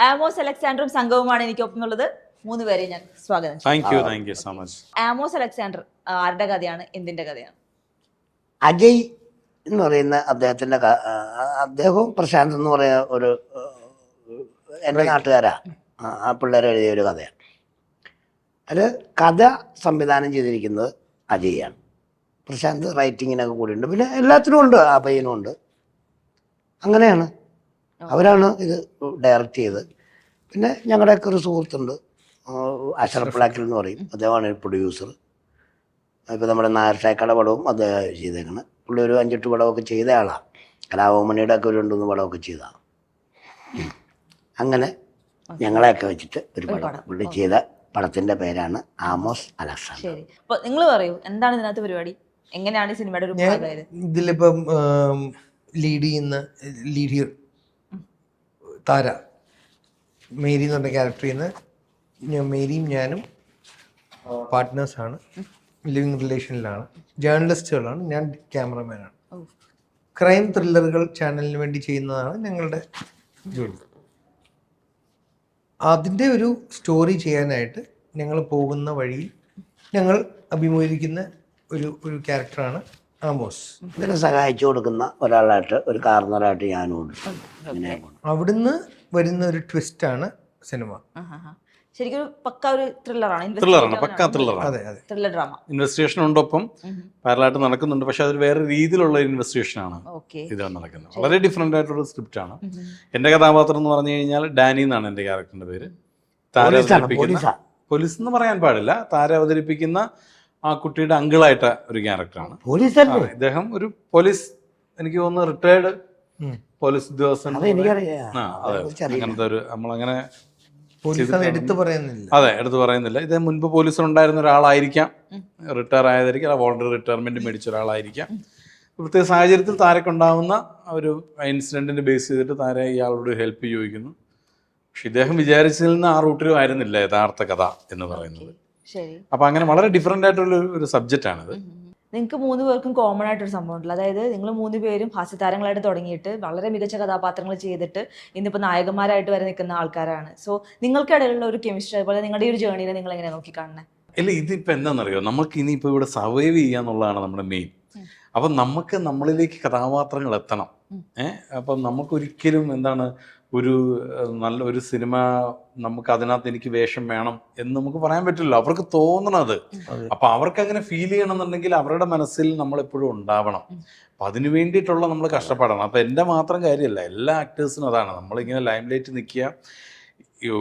Amos അലക്സാണ്ടറും സംഘവുമാണ് എനിക്കൊപ്പമുള്ളത്. മൂന്ന് പേരെ ഞാൻ സ്വാഗതം ചെയ്യും. Thank you thank you so much Amos Alexander ആരുടെ കഥയാണ്? എന്തിന്റെ കഥയാണ്? അജയ് എന്ന് പറയുന്ന അദ്ദേഹത്തിന്റെ അദ്ദേഹവും പ്രശാന്ത് എന്ന് പറയുന്ന ഒരു എന്റെ എന്റെ നാട്ടുകാരാ. ആ, ആ പിള്ളേർ എഴുതിയ ഒരു കഥയാണ്. അത് കഥ സംവിധാനം ചെയ്തിരിക്കുന്നത് അജയ്യാണ്. പ്രശാന്ത് റൈറ്റിങ്ങിനൊക്കെ കൂടിയുണ്ട്. പിന്നെ എല്ലാത്തിനും ഉണ്ട് ആ പയ്യനും ഉണ്ട്. അങ്ങനെയാണ്. അവരാണ് ഇത് ഡയറക്റ്റ് ചെയ്തത് പിന്നെ ഞങ്ങളുടെയൊക്കെ ഒരു സുഹൃത്തുണ്ട് അഷറഫ് ബ്ലാക്കിൽ എന്ന് പറയും. അദ്ദേഹമാണ് പ്രൊഡ്യൂസർ ഇപ്പോൾ നമ്മുടെ നായർഷാക്കട പടവും അദ്ദേഹം ചെയ്തേക്കണം. പുള്ളി ഒരു അഞ്ചെട്ട് പടമൊക്കെ ചെയ്ത ആളാണ്. കലാഭവമണിയുടെ ഒക്കെ ഒരു രണ്ടുമൂന്ന് പടമൊക്കെ ചെയ്താണ് അങ്ങനെ ഞങ്ങളെയൊക്കെ വെച്ചിട്ട് ഒരു പടം. പുള്ളി ചെയ്ത പടത്തിന്റെ പേരാണ് ആമോസ് അലക്സാണ്ടർ. ശരി. അപ്പൊ നിങ്ങൾ പറയൂ എന്താണ് ഇതിനകത്ത് പരിപാടി? എങ്ങനെയാണ് ഈ സിനിമയുടെ ഒരു ഇതിലിപ്പം ലീഡ് ചെയ്യുന്ന ലീഡ് താര. മേരി എന്ന് പറഞ്ഞ ക്യാരക്ടർ ചെയ്യുന്ന ഞാൻ മേരിയും ഞാനും പാർട്ട്നേഴ്സാണ് ലിവിങ് റിലേഷനിലാണ് ജേർണലിസ്റ്റുകളാണ് ഞാൻ ക്യാമറമാനാണ്. ക്രൈം ത്രില്ലറുകൾ ചാനലിന് വേണ്ടി ചെയ്യുന്നതാണ് ഞങ്ങളുടെ ജോലി. അതിന്റെ ഒരു സ്റ്റോറി ചെയ്യാനായിട്ട് ഞങ്ങൾ പോകുന്ന വഴിയിൽ ഞങ്ങൾ അഭിമുഖീകരിക്കുന്ന ഒരു ഒരു ക്യാരക്ടറാണ് ആമോസ് ഇതിനെ സഹായിച്ചു കൊടുക്കുന്ന ഒരാളായിട്ട് ഒരു കാർന്നറായിട്ട് ഞാനും ഉണ്ട് അങ്ങനെ അവിടുന്ന് വരുന്ന ഒരു ട്വിസ്റ്റ് ആണ് സിനിമ. ആഹാഹാ. ശരിക്കും ഒരു പക്ക ഒരു ത്രില്ലറാണ് ത്രില്ലറാണ് പക്കാ ത്രില്ലറാണ് അതെ അതെ. ത്രില്ലർ ഡ്രാമ ഇൻവെസ്റ്റിഗേഷൻ ഉണ്ടൊപ്പം പാരലായിട്ട് നടക്കുന്നുണ്ട് പക്ഷെ അതൊരു വേറെ രീതിയിലുള്ള ഇൻവെസ്റ്റിഗേഷൻ ആണ് ഓക്കെ ഇത് നടക്കുന്നത്. വളരെ ഡിഫറെന്റ് ആയിട്ടുള്ള സ്ക്രിപ്റ്റ് ആണ്. എന്റെ കഥാപാത്രം എന്ന് പറഞ്ഞു കഴിഞ്ഞാൽ ഡാനി എന്നാണ് എന്റെ ക്യാരക്ടറിന്റെ പേര്. താര അവതരിപ്പിക്കുന്ന പോലീസ്. എന്ന് പറയാൻ പാടില്ല. താര അവതരിപ്പിക്കുന്ന ആ കുട്ടിയുടെ അങ്കിളായിട്ട ഒരു ക്യാരക്ടറാണ്. പോലീസ് ഇദ്ദേഹം ഒരു പോലീസ് എനിക്ക് തോന്നുന്നു റിട്ടയർഡ് പോലീസ് ഉദ്യോഗസ്ഥൻ അങ്ങനത്തെ ഒരു നമ്മളങ്ങനെ എടുത്തു പറയുന്നില്ല. അതെ എടുത്തു പറയുന്നില്ല. ഇത് മുൻപ് പോലീസിലുണ്ടായിരുന്ന ഒരാളായിരിക്കാം. റിട്ടയർ ആയതായിരിക്കും വോളണ്ടറി റിട്ടയർമെന്റ് മേടിച്ച ഒരാളായിരിക്കാം. പ്രത്യേക സാഹചര്യത്തിൽ താരക്കുണ്ടാവുന്ന ഒരു ഇൻസിഡന്റിന്റെ ബേസ് ചെയ്തിട്ട് താര ഇയാളോട് ഹെൽപ്പ് ചോദിക്കുന്നു. പക്ഷെ ഇദ്ദേഹം വിചാരിച്ചതിൽ നിന്ന് ആ റൂട്ടിലും ആയിരുന്നില്ല യഥാർത്ഥ കഥ എന്ന് പറയുന്നത്. അപ്പൊ അങ്ങനെ വളരെ ഡിഫറെന്റ് ആയിട്ടുള്ള ഒരു- സബ്ജക്റ്റ് ആണത്. നിങ്ങൾക്ക് മൂന്ന് പേർക്കും കോമൺ ആയിട്ടൊരു സംഭവം ഉണ്ടല്ലോ. അതായത് നിങ്ങൾ മൂന്ന് പേരും ഹാസ്യതാരങ്ങളായിട്ട് തുടങ്ങിയിട്ട് വളരെ മികച്ച കഥാപാത്രങ്ങൾ ചെയ്തിട്ട് ഇന്നിപ്പോൾ നായകന്മാരായിട്ട് വരെ നിൽക്കുന്ന ആൾക്കാരാണ്. സോ നിങ്ങൾക്കിടയിലുള്ള ഒരു കെമിസ്ട്രി അതുപോലെ നിങ്ങളുടെ ഈ ഒരു ജേണിയിൽ നിങ്ങൾ എങ്ങനെ നോക്കി കാണുന്നത് ഇല്ല ഇതിപ്പോ എന്താണെന്നറിയോ? നമുക്ക് ഇനിയിപ്പോ ഇവിടെ സർവൈവ് ചെയ്യാന്നുള്ളതാണ് നമ്മുടെ മെയിൻ അപ്പൊ നമുക്ക് നമ്മളിലേക്ക് കഥാപാത്രങ്ങൾ എത്തണം. ഏഹ് അപ്പം നമുക്ക് ഒരിക്കലും എന്താണ് ഒരു നല്ല ഒരു സിനിമ നമുക്ക് അതിനകത്ത് എനിക്ക് വേഷം വേണം എന്ന് നമുക്ക് പറയാൻ പറ്റില്ല അവർക്ക് തോന്നണത്. അപ്പൊ അവർക്ക് അങ്ങനെ ഫീൽ ചെയ്യണമെന്നുണ്ടെങ്കിൽ അവരുടെ മനസ്സിൽ നമ്മൾ എപ്പോഴും ഉണ്ടാവണം അപ്പൊ അതിനു വേണ്ടിയിട്ടുള്ള നമ്മൾ കഷ്ടപ്പെടണം. അപ്പൊ എന്റെ മാത്രം കാര്യമല്ല എല്ലാ ആക്ടേഴ്സിനും അതാണ്. നമ്മളിങ്ങനെ ലൈം ലൈറ്റ് നിൽക്കുക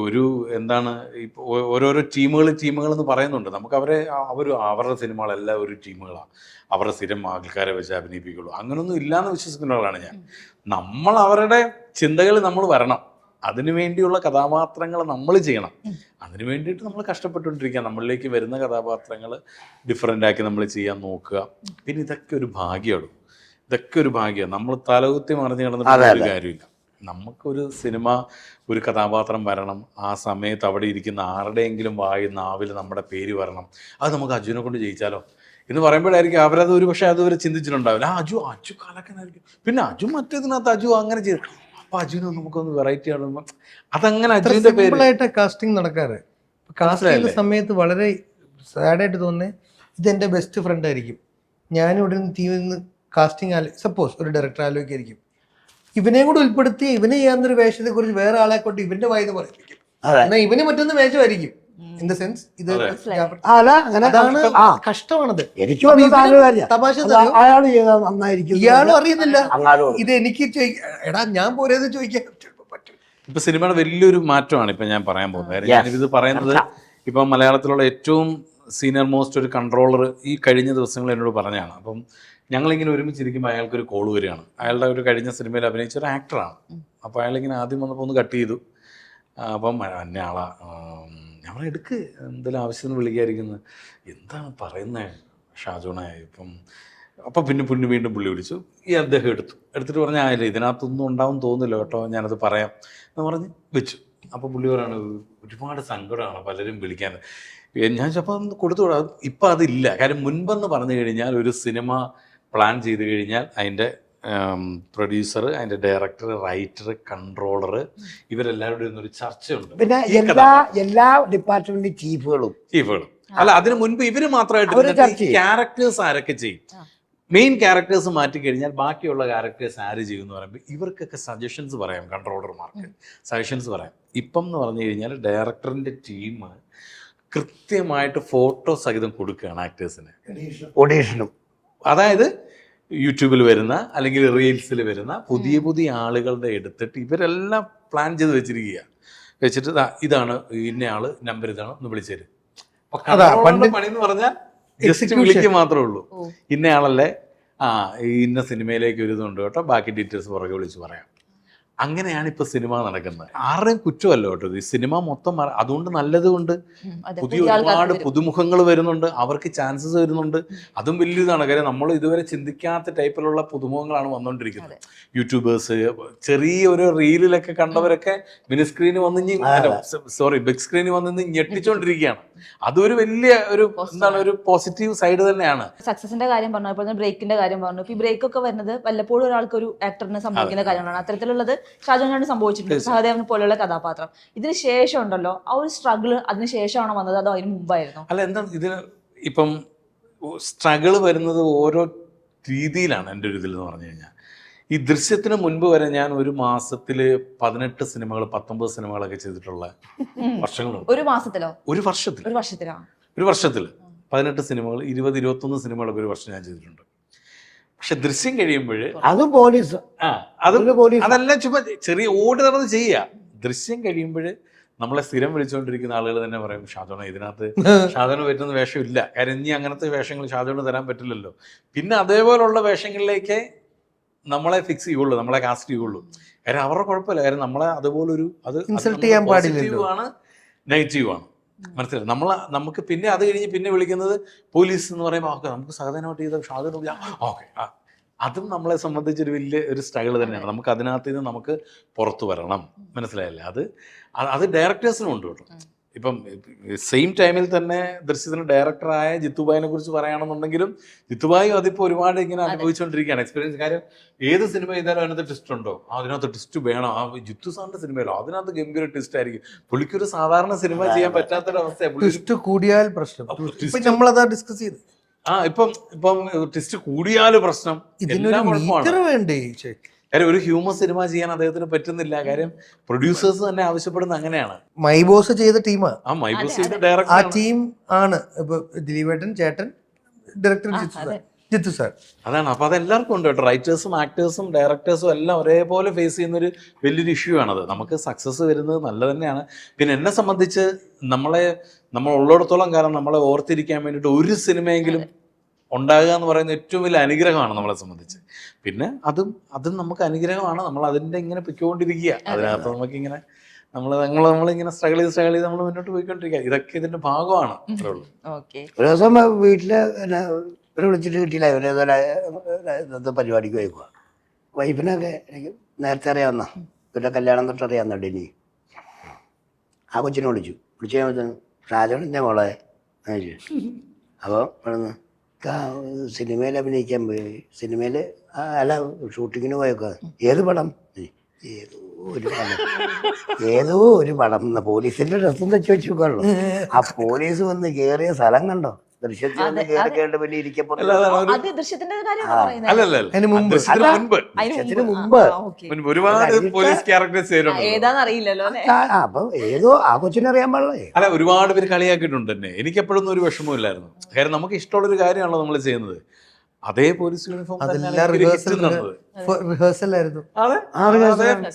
ഒരു എന്താണ് ഇപ്പൊ ഓ- ഓരോരോ ടീമുകൾ ടീമുകൾ എന്ന് പറയുന്നുണ്ട്. നമുക്ക് അവരെ അവർ അവരുടെ സിനിമകളെല്ലാം ഒരു ടീമുകളാണ് അവരുടെ സ്ഥിരം ആൾക്കാരെ വെച്ച് അഭിനയിപ്പിക്കുള്ളൂ. അങ്ങനെയൊന്നും ഇല്ലാന്ന് വിശ്വസിക്കുന്ന ആളാണ് ഞാൻ നമ്മൾ അവരുടെ ചിന്തകൾ നമ്മൾ വരണം. അതിനു വേണ്ടിയുള്ള കഥാപാത്രങ്ങൾ നമ്മൾ ചെയ്യണം. അതിനു വേണ്ടിയിട്ട് നമ്മൾ കഷ്ടപ്പെട്ടുകൊണ്ടിരിക്കുക. നമ്മളിലേക്ക് വരുന്ന കഥാപാത്രങ്ങൾ ഡിഫറെന്റ് ആക്കി നമ്മൾ ചെയ്യാൻ നോക്കുക. പിന്നെ ഇതൊക്കെ ഒരു ഭാഗ്യമാണ്. ഇതൊക്കെ ഒരു ഭാഗ്യമാണ്. നമ്മൾ തലകുത്തി മറിഞ്ഞ് കിടന്നിട്ട് ഒരു കാര്യമില്ല. നമുക്കൊരു സിനിമ ഒരു കഥാപാത്രം വരണം. ആ സമയത്ത് അവിടെ ഇരിക്കുന്ന ആരുടെയെങ്കിലും വായി നാവിൽ നമ്മുടെ പേര് വരണം. അത് നമുക്ക് അജുവിനെ കൊണ്ട് ജയിച്ചാലോ? എന്ന് പറയുമ്പോഴായിരിക്കും അവരത് ഒരു പക്ഷേ അതുവരെ ചിന്തിച്ചിട്ടുണ്ടാവില്ല. ആ അജു അജു കാലക്കനായിരിക്കും. പിന്നെ അജു മറ്റേതിനകത്ത് അജു അങ്ങനെ ചെയ്തു അപ്പൊ അജുന നമുക്കൊന്ന് വെറൈറ്റി ആണ് അതങ്ങനെ അജുവിന്റെ പേരിലായിട്ട് കാസ്റ്റിംഗ് നടക്കാറ്. കാസ്റ്റിംഗ്? സമയത്ത് വളരെ സാഡായിട്ട് തോന്നുന്നത് ഇതെന്റെ ബെസ്റ്റ് ഫ്രണ്ട് ആയിരിക്കും. ഞാൻ ഇവിടെ നിന്ന് തീ നിന്ന് കാസ്റ്റിംഗ് ആലോ സപ്പോസ് ഒരു ഡയറക്ടർ ആലോചിക്കായിരിക്കും. ഇവനെയും കൂടെ ഉൾപ്പെടുത്തി ഇവനെ ചെയ്യാവുന്നൊരു വേഷത്തെ കുറിച്ച് വേറെ ആളെ കൊണ്ട് ഇവന്റെ വായന പറയിപ്പിക്കും. എന്നാൽ ഇവന് മറ്റൊന്ന് വേഷമായിരിക്കും. ഇൻ ദ സെൻസ് ഇത്. അല്ല അങ്ങനെ അതാണ് കഷ്ടമാണത്. എനിക്ക് തമാശ അയാൾ ചെയ്താൽ നന്നായിരിക്കും ഇയാളും അറിയുന്നില്ല. ഇത് എനിക്ക് എടാ ഞാൻ പോരേത് ചോദിക്കാൻ ഇപ്പൊ സിനിമയുടെ വലിയൊരു മാറ്റമാണ് ഇപ്പൊ ഞാൻ പറയാൻ പോകുന്നത്. ഞാനിത് പറയുന്നത് ഇപ്പൊ മലയാളത്തിലുള്ള ഏറ്റവും സീനിയർ മോസ്റ്റ് ഒരു കൺട്രോളർ ഈ കഴിഞ്ഞ ദിവസങ്ങൾ എന്നോട് പറഞ്ഞാണ് അപ്പം ഞങ്ങളിങ്ങനെ ഒരുമിച്ചിരിക്കുമ്പോൾ അയാൾക്കൊരു കോൾ വരികയാണ്. അയാളുടെ ഒരു കഴിഞ്ഞ സിനിമയിൽ അഭിനയിച്ച ഒരു ആക്ടറാണ് അപ്പോൾ അയാളിങ്ങനെ ആദ്യം വന്നപ്പോൾ ഒന്ന് കട്ട് ചെയ്തു. അപ്പം ആളാ ഞങ്ങൾ എടുക്ക് എന്തെങ്കിലും ആവശ്യത്തിന് വിളിക്കാതിരിക്കുന്നത് എന്താണ് പറയുന്നത് ഷാജോണെ ഇപ്പം അപ്പം പിന്നെ പിന്നെ വീണ്ടും പുള്ളി വിളിച്ചു. ഈ അദ്ദേഹം എടുത്തു. എടുത്തിട്ട് പറഞ്ഞാൽ ആയില്ല ഇതിനകത്തൊന്നും ഉണ്ടാവും തോന്നില്ല കേട്ടോ ഞാനത് പറയാം. എന്ന് പറഞ്ഞ് വെച്ചു. അപ്പോൾ പുള്ളി പറയാണ് ഒരുപാട് സങ്കടമാണ് പലരും വിളിക്കാൻ. ഞാൻ ചിലപ്പോൾ കൊടുത്തു വിടാം. ഇപ്പം അതില്ല. കാര്യം മുൻപെന്ന് പറഞ്ഞു കഴിഞ്ഞാൽ ഒരു സിനിമ പ്ലാൻ ചെയ്ത് കഴിഞ്ഞാൽ അതിന്റെ പ്രൊഡ്യൂസർ അതിന്റെ ഡയറക്ടർ റൈറ്റർ കൺട്രോളർ ഇവരെല്ലാവരുടെയും ഒരു ചർച്ചയുണ്ട്. പിന്നെ എല്ലാ എല്ലാ ഡിപ്പാർട്ട്മെന്റ് ചീഫുകളും. ചീഫുകളും. അല്ല അതിനു മുൻപ് ഇവർ മാത്രമായിട്ട് ക്യാരക്ടേഴ്സ് ആരൊക്കെ ചെയ്യും? മെയിൻ ക്യാരക്ടേഴ്സ് മാറ്റി കഴിഞ്ഞാൽ ബാക്കിയുള്ള ക്യാരക്ടേഴ്സ് ആര് ചെയ്യും എന്ന് പറയുമ്പോൾ ഇവർക്കൊക്കെ സജഷൻസ് പറയാം കൺട്രോളർമാർക്ക് സജഷൻസ് പറയാം. ഇപ്പം എന്ന് പറഞ്ഞു കഴിഞ്ഞാൽ ഡയറക്ടറിന്റെ ടീം കൃത്യമായിട്ട് ഫോട്ടോ സഹിതം കൊടുക്കുകയാണ് ആക്ടേഴ്സിന് ഒഡീഷനും അതായത് യൂട്യൂബിൽ വരുന്ന അല്ലെങ്കിൽ റീൽസിൽ വരുന്ന പുതിയ പുതിയ ആളുകളുടെ എടുത്തിട്ട് ഇവരെല്ലാം പ്ലാൻ ചെയ്ത് വെച്ചിരിക്കുക വെച്ചിട്ട് ഇതാണ് ഇന്ന ആൾ നമ്പർ ഇതാണ് ഒന്ന് വിളിച്ചേര് പണി എന്ന് പറഞ്ഞാൽ ജസ്റ്റ് വിളിക്കുക മാത്രമേ ഉള്ളൂ. ഇന്നയാളല്ലേ ആ ഇന്ന സിനിമയിലേക്ക് ഒരു ഇതുണ്ട് കേട്ടോ. ബാക്കി ഡീറ്റെയിൽസ് പുറകെ വിളിച്ച് പറയാം. അങ്ങനെയാണ് ഇപ്പൊ സിനിമ നടക്കുന്നത്. ആരുടെയും കുറ്റമല്ല കേട്ടോ ഈ സിനിമ മൊത്തം അതുകൊണ്ട് നല്ലതുകൊണ്ട് പുതിയ ഒരുപാട് പുതുമുഖങ്ങൾ വരുന്നുണ്ട്. അവർക്ക് ചാൻസസ് വരുന്നുണ്ട്. അതും വലിയതാണ്. കാര്യം നമ്മൾ ഇതുവരെ ചിന്തിക്കാത്ത ടൈപ്പിലുള്ള പുതുമുഖങ്ങളാണ് വന്നുകൊണ്ടിരിക്കുന്നത് യൂട്യൂബേഴ്സ് ചെറിയ ഒരു റീലിലൊക്കെ കണ്ടവരൊക്കെ മിനി സ്ക്രീനിൽ വന്ന് സോറി ബിഗ് സ്ക്രീനിൽ വന്ന് ഞെട്ടിച്ചുകൊണ്ടിരിക്കുകയാണ് അതൊരു വലിയ ഒരു എന്താണ് ഒരു പോസിറ്റീവ് സൈഡ് തന്നെയാണ്. സക്സസിന്റെ കാര്യം പറഞ്ഞു അപ്പോൾ ബ്രേക്കിന്റെ കാര്യം പറഞ്ഞു. ഈ ബ്രേക്ക് ഒക്കെ വരുന്നത് വല്ലപ്പോഴും ഒരാൾക്ക് ഒരു ആക്ടറിന് സംഭവിക്കുന്ന കാര്യങ്ങളാണ്. അത്തരത്തിലുള്ളത് ഷാജോനാണ് സംഭവിച്ചിട്ടുണ്ട്. സഹദേവൻ പോലെയുള്ള കഥാപാത്രം. ഇതിന് ശേഷം ഉണ്ടല്ലോ ആ ഒരു സ്ട്രഗിൾ അതിന് ശേഷമാണോ വന്നത് അതോ അതിന് മുമ്പായിരുന്നു? അല്ല എന്താ ഇതിന് ഇപ്പം സ്ട്രഗിൾ വരുന്നത് ഓരോ രീതിയിലാണ് എന്റെ ഒരു ഇതിൽ എന്ന് പറഞ്ഞു കഴിഞ്ഞാൽ. ഈ ദൃശ്യത്തിന് മുൻപ് വരെ ഞാൻ ഒരു മാസത്തിൽ പതിനെട്ട് സിനിമകൾ പത്തൊമ്പത് സിനിമകളൊക്കെ ചെയ്തിട്ടുള്ള വർഷങ്ങളുണ്ട്. ഒരു മാസത്തിലോ? ഒരു വർഷത്തിൽ ഒരു വർഷത്തിലോ? ഒരു വർഷത്തിൽ പതിനെട്ട് സിനിമകൾ ഇരുപത് ഇരുപത്തൊന്ന് സിനിമകളൊക്കെ ഒരു വർഷം ഞാൻ ചെയ്തിട്ടുണ്ട്. പക്ഷെ ദൃശ്യം കഴിയുമ്പോൾ അതും പോലീസ്. ആ അത് പോലീസ്. അതെല്ലാം ചുമ്മാ ചെറിയ ഓട് നടന്ന് ചെയ്യുക ദൃശ്യം കഴിയുമ്പോൾ നമ്മളെ സ്ഥിരം വിളിച്ചുകൊണ്ടിരിക്കുന്ന ആളുകൾ തന്നെ പറയും ഷാജോണ ഇതിനകത്ത് ഷാജോന് പറ്റുന്ന വേഷമില്ല കാര്യം ഇനി അങ്ങനത്തെ വേഷങ്ങൾ ഷാജോന് തരാൻ പറ്റില്ലല്ലോ. പിന്നെ അതേപോലുള്ള വേഷങ്ങളിലേക്ക് നമ്മളെ ഫിക്സ് ചെയ്യുള്ളൂ നമ്മളെ കാസ്റ്റ് ചെയ്യുള്ളൂ. കാര്യം അവരുടെ കുഴപ്പമില്ല. കാര്യം നമ്മളെ അതുപോലൊരു അത് ഇൻസൾട്ട് ചെയ്യാൻ പാടില്ല നെഗറ്റീവ് ആണ്. മനസ്സിലായി? നമ്മൾ നമുക്ക് പിന്നെ അത് കഴിഞ്ഞ് പിന്നെ വിളിക്കുന്നത് പോലീസ് എന്ന് പറയുമ്പോൾ ഓക്കെ നമുക്ക് സഹതനമായിട്ട് ചെയ്ത ഷാജോൻ ഓക്കെ. അതും നമ്മളെ സംബന്ധിച്ചൊരു വലിയ ഒരു സ്ട്രഗിൾ തന്നെയാണ്. നമുക്ക് അതിനകത്ത് നിന്ന് നമുക്ക് പുറത്തു വരണം. മനസ്സിലായല്ലേ? അത് അത് ഡയറക്ടേഴ്സിനും ഉണ്ട് കേട്ടോ. ഇപ്പം സെയിം ടൈമിൽ തന്നെ ദൃശ്യത്തിന് ഡയറക്ടറായ ജിത്തുബായിനെ കുറിച്ച് പറയുകയാണെന്നുണ്ടെങ്കിലും ജിത്തുബായും അതിപ്പോൾ ഒരുപാട് ഇങ്ങനെ അനുഭവിച്ചുകൊണ്ടിരിക്കുകയാണ് എക്സ്പീരിയൻസ് കാര്യം ഏത് സിനിമ ചെയ്താലും അതിനകത്ത് ട്വിസ്റ്റ് ഉണ്ടോ? അതിനകത്ത് ട്വിസ്റ്റ് വേണം? ആ ജിത്തു സാറിന്റെ സിനിമയിലോ? അതിനകത്ത് ഗംഭീര ട്വിസ്റ്റ് ആയിരിക്കും. പുള്ളിക്കൊരു സാധാരണ സിനിമ ചെയ്യാൻ പറ്റാത്തൊരവസ്ഥയാണ് ട്വിസ്റ്റ് കൂടിയാൽ പ്രശ്നം. നമ്മളതാ ഡിസ്കസ് ചെയ്ത് ആ ഇപ്പം ഇപ്പം ട്വിസ്റ്റ് കൂടിയാലും പ്രശ്നം. ഇതിനൊരു വേണ്ടേ. കാര്യം ഒരു ഹ്യൂമർ സിനിമ ചെയ്യാൻ അദ്ദേഹത്തിന് പറ്റുന്നില്ല. കാര്യം പ്രൊഡ്യൂസേഴ്സ് തന്നെ ആവശ്യപ്പെടുന്ന അങ്ങനെയാണ്. മൈബോസ് ചെയ്ത ടീം ആ. മൈബോസ് ചെയ്ത ഡയറക്ടർ ആ ടീം ആണ്. ഇപ്പൊ ദിലീപേട്ടൻ ചേട്ടൻ director Jithu. Sir. Jithu sir. അതാണ്. അപ്പൊ അതെല്ലാവർക്കും ഉണ്ട് കേട്ടോ. റൈറ്റേഴ്സും ആക്ടേഴ്സും ഡയറക്ടേഴ്സും എല്ലാം ഒരേപോലെ ഫേസ് ചെയ്യുന്ന ഒരു വലിയൊരു ഇഷ്യൂ ആണത്. നമുക്ക് സക്സസ് വരുന്നത് നല്ല തന്നെയാണ്. പിന്നെ എന്നെ സംബന്ധിച്ച് നമ്മളെ നമ്മൾ ഉള്ളിടത്തോളം കാലം നമ്മളെ ഓർത്തിരിക്കാൻ വേണ്ടിയിട്ട് ഒരു സിനിമയെങ്കിലും ഉണ്ടാകുക എന്ന് പറയുന്ന ഏറ്റവും വലിയ അനുഗ്രഹമാണ് നമ്മളെ സംബന്ധിച്ച്. പിന്നെ അതും അതും നമുക്ക് അനുഗ്രഹമാണ്. നമ്മൾ അതിന്റെ ഇങ്ങനെ പൊയ്ക്കൊണ്ടിരിക്കുക. അതിനകത്ത് നമുക്കിങ്ങനെ നമ്മൾ നമ്മൾ നമ്മളിങ്ങനെ സ്ട്രഗിൾ ചെയ്ത് സ്ട്രഗിൾ ചെയ്ത് നമ്മൾ മുന്നോട്ട് പോയിക്കൊണ്ടിരിക്കുക. ഇതൊക്കെ ഇതിന്റെ ഭാഗമാണ്. അത്രേ ഉള്ളൂ. ഓക്കെ. ഒരു ദിവസം വീട്ടിൽ പിന്നെ ഇവരെ വിളിച്ചിട്ട് കിട്ടിയില്ല. ഇവരെ ഇതുപോലെ ഇന്നത്തെ പരിപാടിക്ക് പോയിക്കുക വൈഫിനൊക്കെ എനിക്ക് നേരത്തെ അറിയാവുന്ന ഇവരുടെ കല്യാണം തൊട്ട് അറിയാവുന്ന ഡെനി ആ കൊച്ചിനെ വിളിച്ചു. വിളിച്ചു കഴിയുമ്പോൾ ഷാജോണിന്റെ മോളെ. അപ്പോൾ ഇവിടുന്ന് സിനിമയിൽ അഭിനയിക്കാൻ പോയി. സിനിമയിൽ അല്ല ഷൂട്ടിങ്ങിന് പോയൊക്കെ. ഏത് പടം? ഏതോ ഒരു പടം. ഏതോ ഒരു പടം. പോലീസിന്റെ ഡ്രസ്സും തെച്ച് വെച്ചു ആ പോലീസ് വന്ന് കേറിയ സ്ഥലം കണ്ടോ? ദൃശ്യത്തിൽ പിന്നെ അത് ദൃശ്യത്തിന്റെ കാര്യമാണ്. പറയുന്നത്? അല്ലല്ല അതിന് മുമ്പ്. ദൃശ്യത്തിന് മുൻപ്. ദൃശ്യത്തിന് മുമ്പ്. ഒരുപാട് പോലീസ് ക്യാരക്ടേഴ്സ് ആ, ചെയ്തിട്ടുണ്ട് ഏതാന്ന് അറിയില്ലല്ലോ അല്ലെ? ആ, അപ്പൊ ഏതോ ആ കൊച്ചിനെ അറിയാൻ പാടില്ലേ. അല്ല ഒരുപാട് പേര് കളിയാക്കിയിട്ടുണ്ട് തന്നെ എനിക്ക് എപ്പോഴൊന്നും ഒരു വിഷമമില്ലായിരുന്നു കാര്യം നമുക്ക് ഇഷ്ടമുള്ള ഒരു കാര്യമാണല്ലോ നമ്മൾ ചെയ്യുന്നത്. അതേ പോലീസ് യൂണിഫോം അതെല്ലാം റിഹേഴ്സൽ ആയിരുന്നു.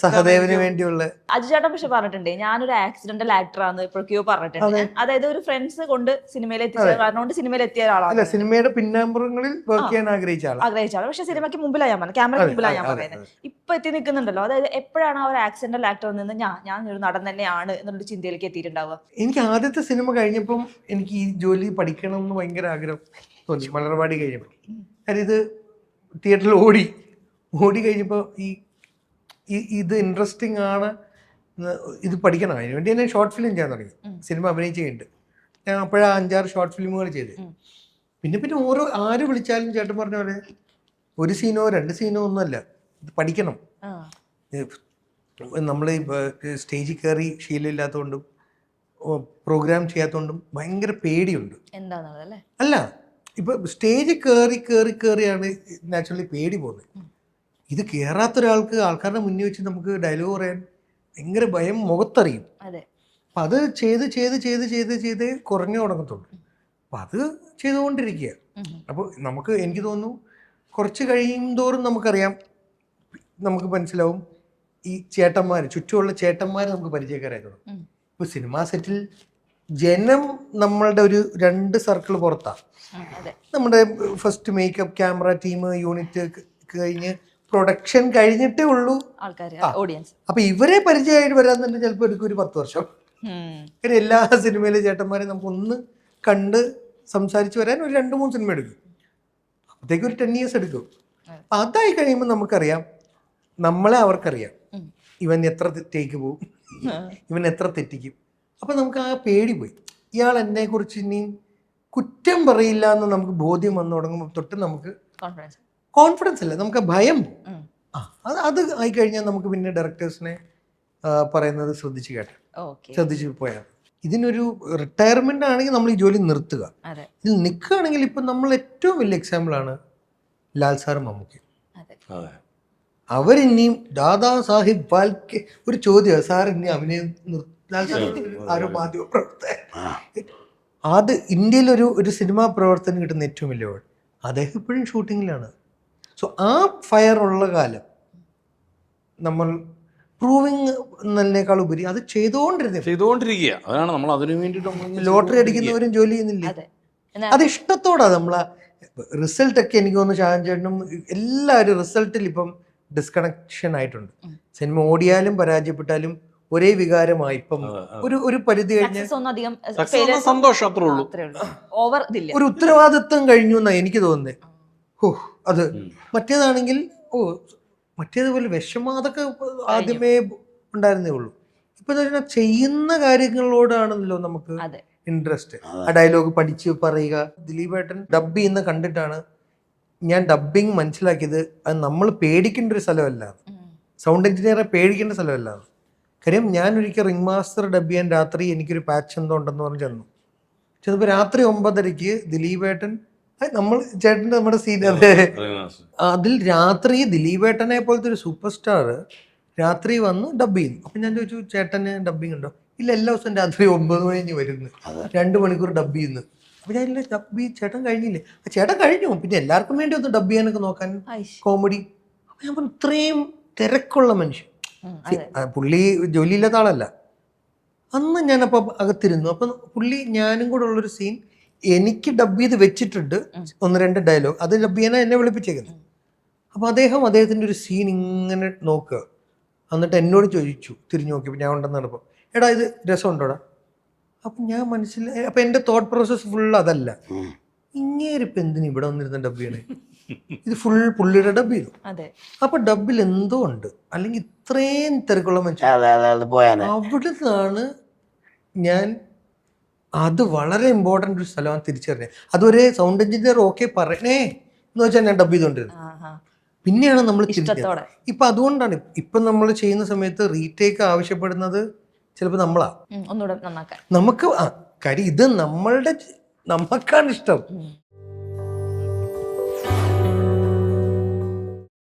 സഹദേവിന് വേണ്ടിയുള്ള. അജു ചേട്ടൻ പക്ഷെ പറഞ്ഞിട്ടുണ്ട് ഞാനൊരു ആക്സിഡന്റൽ ആക്ടറാന്ന് ഇപ്പോഴൊക്കെയോ പറഞ്ഞിട്ടുണ്ട്. അതായത് ഒരു ഫ്രണ്ട്സ് കൊണ്ട് സിനിമയിൽ എത്തിച്ച കാരണം കൊണ്ട് സിനിമയിൽ എത്തിയ അല്ല ഒരാളാണ് സിനിമയുടെ പിന്നാമ്പുറങ്ങളിൽ വർക്ക് ചെയ്യാൻ ആഗ്രഹിച്ച ആളാണ്. ആഗ്രഹിച്ച പക്ഷെ സിനിമയ്ക്ക് മുമ്പിലാണ് ഞാൻ പറഞ്ഞത്. ക്യാമറയ്ക്ക് മുമ്പിലാണ് ഞാൻ പറയുന്നത്. ഇപ്പൊ എത്തി നിൽക്കുന്നുണ്ടല്ലോ. അതായത് എപ്പോഴാണ് ആ ഒരു ആക്സിഡന്റൽ ആക്ടർ നിന്ന് ഞാൻ ഞാൻ ഒരു നടൻ തന്നെയാണ് എന്നുള്ള ചിന്തയിലേക്ക് എത്തിയിട്ടുണ്ടാവുക? എനിക്ക് ആദ്യത്തെ സിനിമ കഴിഞ്ഞപ്പം എനിക്ക് ഈ ജോലി പഠിക്കണം എന്ന് ഭയങ്കര ആഗ്രഹം തോന്നി. മലർവാടി കഴിഞ്ഞപ്പോൾ കാര്യം ഇത് തിയേറ്ററിൽ ഓടി. ഓടി കഴിഞ്ഞപ്പോൾ ഈ ഇത് ഇൻട്രസ്റ്റിംഗ് ആണ്. ഇത് പഠിക്കണം. അതിന് വേണ്ടി ഞാൻ ഷോർട്ട് ഫിലിം ചെയ്യാൻ തുടങ്ങി. സിനിമ അഭിനയിച്ച് കഴിഞ്ഞിട്ട് ഞാൻ അപ്പോഴാ അഞ്ചാറ് ഷോർട്ട് ഫിലിമുകൾ ചെയ്ത്. പിന്നെ പിന്നെ ഓരോ ആര് വിളിച്ചാലും ചേട്ടൻ പറഞ്ഞ പോലെ ഒരു സീനോ രണ്ട് സീനോ ഒന്നുമല്ല ഇത് പഠിക്കണം. നമ്മൾ സ്റ്റേജിൽ കയറി ശീലമില്ലാത്തതുകൊണ്ടും പ്രോഗ്രാം ചെയ്യാത്തതുകൊണ്ടും ഭയങ്കര പേടിയുണ്ട്. അല്ല? ഇപ്പൊ സ്റ്റേജിൽ കയറി കയറി കയറിയാണ് നാച്ചുറലി പേടി പോകുന്നത്. ഇത് കയറാത്ത ഒരാൾക്ക് ആൾക്കാരുടെ മുന്നിൽ വെച്ച് നമുക്ക് ഡയലോഗ് പറയാൻ ഭയങ്കര ഭയം മുഖത്തറിയും. അപ്പം അത് ചെയ്ത് ചെയ്ത് ചെയ്ത് ചെയ്ത് ചെയ്ത് കുറഞ്ഞു തുടങ്ങത്തുള്ളൂ. അപ്പം അത് ചെയ്തുകൊണ്ടിരിക്കുക. അപ്പോൾ നമുക്ക് എനിക്ക് തോന്നുന്നു കുറച്ച് കഴിയും തോറും നമുക്കറിയാം. നമുക്ക് മനസ്സിലാവും ഈ ചേട്ടന്മാർ ചുറ്റുമുള്ള ചേട്ടന്മാർ നമുക്ക് പരിചയക്കാരായി തുടങ്ങും. ഇപ്പോൾ സിനിമാ സെറ്റിൽ ജനം നമ്മളുടെ ഒരു രണ്ട് സർക്കിൾ പുറത്താണ് നമ്മുടെ first makeup camera team unit കഴിഞ്ഞ് പ്രൊഡക്ഷൻ കഴിഞ്ഞിട്ടേ ഉള്ളൂ. ഓഡിയൻസ് അപ്പൊ ഇവരെ പരിചയമായിട്ട് വരാൻ തന്നെ ചിലപ്പോൾ എടുക്കും ഒരു പത്ത് വർഷം. കാര്യം എല്ലാ സിനിമയിലെ ചേട്ടന്മാരെ നമുക്ക് ഒന്ന് കണ്ട് സംസാരിച്ച് വരാൻ ഒരു രണ്ട് മൂന്ന് സിനിമ എടുക്കും. അപ്പോഴത്തേക്ക് ഒരു ടെൻ ഇയേഴ്സ് എടുക്കും. അപ്പൊ അതായി കഴിയുമ്പോൾ നമുക്കറിയാം. നമ്മളെ അവർക്കറിയാം. ഇവൻ എത്ര തെറ്റേക്ക് പോകും ഇവൻ എത്ര തെറ്റിക്കും. അപ്പൊ നമുക്ക് ആ പേടി പോയി. ഇയാൾ എന്നെ കുറിച്ച് ഇനിയും കുറ്റം പറയില്ല എന്ന് നമുക്ക് ബോധ്യം വന്നു തുടങ്ങുമ്പോൾ തൊട്ട് നമുക്ക് കോൺഫിഡൻസ് അല്ല? നമുക്ക് ഭയം അത് ആ അത് ആയി കഴിഞ്ഞാൽ നമുക്ക് പിന്നെ ഡയറക്ടേഴ്സിനെ പറയുന്നത് ശ്രദ്ധിച്ചു കേട്ടെ ശ്രദ്ധിച്ചു പോയാൽ ഇതിനൊരു റിട്ടയർമെന്റ് ആണെങ്കിൽ നമ്മൾ ഈ ജോലി നിർത്തുക. അതെ. ഇതിൽ നിൽക്കുകയാണെങ്കിൽ ഇപ്പം നമ്മൾ ഏറ്റവും വലിയ എക്സാമ്പിൾ ആണ് ലാൽ സാർ മമ്മൂക്കി അതെ. അതെ. അവരിനിയും ദാദാ സാഹിബ് ഫാൽക്കെ ഒരു ചോദ്യം സാർ ഇനി അഭിനയം ലാൽ സാർ ഒരു ആരോ മാധ്യമ പ്രവർത്തകൻ. അത് ഇന്ത്യയിൽ ഒരു ഒരു സിനിമാ പ്രവർത്തനം കിട്ടുന്ന ഏറ്റവും വലിയ അവാർഡ് അദ്ദേഹം ഇപ്പോഴും ഷൂട്ടിങ്ങിലാണ് സോ ആ ഫയർ ഉള്ള കാലം നമ്മൾ പ്രൂവിങ് എന്നതിനേക്കാൾ ഉപരി അത് ചെയ്തുകൊണ്ടിരുന്നത് ചെയ്തുകൊണ്ടിരിക്കുക അതാണ് നമ്മൾ അതിനു വേണ്ടിയിട്ട് ലോട്ടറി അടിക്കുന്നവരും ജോലി ചെയ്യുന്നില്ല? അതെ. ഇഷ്ടത്തോടാ നമ്മളെ റിസൾട്ട് ഒക്കെ എനിക്ക് തോന്നുന്നു ചാൻ ചേട്ടനും എല്ലാവരും റിസൾട്ടിൽ ഇപ്പം ഡിസ്കണക്ഷൻ ആയിട്ടുണ്ട്. സിനിമ ഓടിയാലും പരാജയപ്പെട്ടാലും ഒരേ വികാരമായി ഇപ്പം ഒരു ഒരു പരിധി കഴിഞ്ഞാൽ സക്സസ് ഒന്നും അധികം സന്തോഷം അത്രേ ഉള്ളൂ. ഒരു ഉത്തരവാദിത്വം കഴിഞ്ഞു എന്നാ എനിക്ക് തോന്നുന്നത് അത്. മറ്റേതാണെങ്കിൽ ഓ മറ്റേതുപോലെ വിഷമം അതൊക്കെ ആദ്യമേ ഉണ്ടായിരുന്നേ ഉള്ളൂ. ഇപ്പൊ ചെയ്യുന്ന കാര്യങ്ങളോടാണല്ലോ നമുക്ക് ഇൻട്രസ്റ്റ് ആ. ഡയലോഗ് പഠിച്ച് പറയുക. ദിലീപ് ഏട്ടൻ ഡബ് ചെയ്യുന്ന കണ്ടിട്ടാണ് ഞാൻ ഡബിങ് മനസ്സിലാക്കിയത്. അത് നമ്മൾ പേടിക്കേണ്ട ഒരു സ്ഥലമല്ല. സൗണ്ട് എഞ്ചിനീയറെ പേടിക്കേണ്ട സ്ഥലമല്ല. കാര്യം ഞാൻ ഒരിക്കൽ റിംഗ് മാസ്റ്റർ ഡബ് ചെയ്യാൻ രാത്രി എനിക്കൊരു പാച്ച് എന്തോ ഉണ്ടെന്ന് പറഞ്ഞ് ചെന്നു. ചെന്നപ്പോൾ രാത്രി ഒമ്പതരയ്ക്ക് ദിലീപ് ഏട്ടൻ അത് നമ്മൾ ചേട്ടന്റെ നമ്മുടെ സീൻ അതെ. അതിൽ രാത്രി ദിലീപേട്ടനെ പോലത്തെ ഒരു സൂപ്പർ സ്റ്റാർ രാത്രി വന്ന് ഡബ് ചെയ്യുന്നു. അപ്പം ഞാൻ ചോദിച്ചു ചേട്ടന് ഡബ്ബിംഗ് ഉണ്ടോ? ഇല്ല എല്ലാ ദിവസവും രാത്രി ഒമ്പത് മണി കഴിഞ്ഞ് വരുന്നു രണ്ട് മണിക്കൂർ ഡബ് ചെയ്യുന്നു. അപ്പം ഞാൻ ഇല്ല ഡബ് ചേട്ടൻ കഴിഞ്ഞില്ലേ? ആ ചേട്ടൻ കഴിഞ്ഞു. പിന്നെ എല്ലാവർക്കും വേണ്ടി ഒന്ന് ഡബ് ചെയ്യാനൊക്കെ നോക്കാൻ കോമഡി അപ്പം ഞാൻ പറഞ്ഞു ഇത്രയും തിരക്കുള്ള മനുഷ്യൻ. പുള്ളി ജോലിയില്ലാത്ത ആളല്ല. അന്ന് ഞാനപ്പോൾ അകത്തിരുന്നു. അപ്പം പുള്ളി ഞാനും കൂടെ ഉള്ളൊരു സീൻ എനിക്ക് ഡബ് ചെയ്ത് വെച്ചിട്ടുണ്ട് ഒന്ന് രണ്ട് ഡയലോഗ് അത് ഡബ് ചെയ്യാനാ എന്നെ വിളിപ്പിച്ചേക്കുന്നത്. അപ്പോൾ അദ്ദേഹം അദ്ദേഹത്തിന്റെ ഒരു സീൻ ഇങ്ങനെ നോക്കുക. എന്നിട്ട് എന്നോട് ചോദിച്ചു തിരിഞ്ഞു നോക്കിയപ്പോൾ ഞാൻ ഉണ്ടെന്ന് നടപ്പം എടാ ഇത് രസമുണ്ടോടാ? അപ്പം ഞാൻ മനസ്സിൽ അപ്പം എന്റെ തോട്ട് പ്രോസസ്സ് ഫുൾ അതല്ല. ഇങ്ങേരിപ്പം എന്തിനു ഇവിടെ വന്നിരുന്ന ഡബ് ചെയ്യണേ? ഇത് ഫുൾ പുള്ളിയുടെ ഡബ് ചെയ്തു. അതെ. അപ്പൊ ഡബിൽ എന്തോ ഉണ്ട്. അല്ലെങ്കിൽ ഇത്രയും തിരക്കുള്ള മനുഷ്യൻ അതെ അതെ പോയാനെ. അവിടെ നിന്നാണ് ഞാൻ അത് വളരെ ഇമ്പോർട്ടന്റ് ഒരു സ്ഥലമാണ് തിരിച്ചറിഞ്ഞത്. അതൊരു സൗണ്ട് എഞ്ചിനീയർ ഓക്കെ പറയണേ എന്ന് വെച്ചാൽ ഞാൻ ഡബ് ചെയ്തോണ്ടിരുന്നത്. ആഹാ. പിന്നെയാണ് നമ്മൾ ചിന്തിക്കുന്നത് ഇപ്പം അതുകൊണ്ടാണ് ഇപ്പം നമ്മൾ ചെയ്യുന്ന സമയത്ത് റീടേക്ക് ആവശ്യപ്പെടുന്നത് ചിലപ്പോൾ നമ്മളാണ് നമുക്ക് ആ കാര്യം ഇത് നമ്മളുടെ നമുക്കാണ് ഇഷ്ടം.